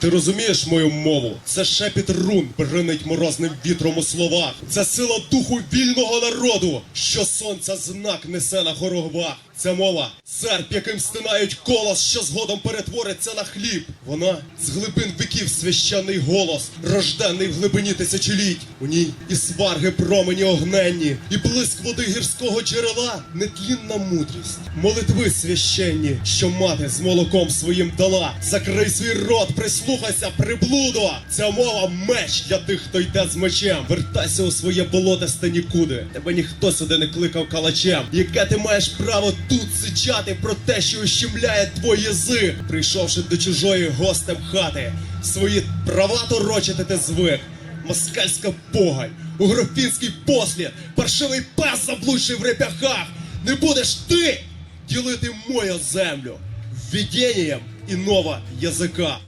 Ти розумієш мою мову? Це шепіт рун бринить морозним вітром у словах. Це сила духу вільного народу, що сонця знак несе на хоровах. Ця мова серп, яким стинають колос, що згодом перетвориться на хліб. Вона з глибин віків священний голос, рождений в глибині тисячоліть. У ній і сварги промені огненні, і блиск води гірського джерела, нетлінна мудрість, молитви священні, що мати з молоком своїм дала. Закрий свій рот, прислухайся, приблудо. Ця мова меч для тих, хто йде з мечем. Вертайся у своє болотисте нікуди. Тебе ніхто сюди не кликав калачем. Яке ти маєш право тут сичати про те, що ущемляє твій язик, прийшовши до чужої гостем хати. Свої права торочити ти звик. Москальська погань, угрофінський послід, паршивий пес заблудший в реп'яхах. Не будеш ти ділити мою землю введенням іного язика.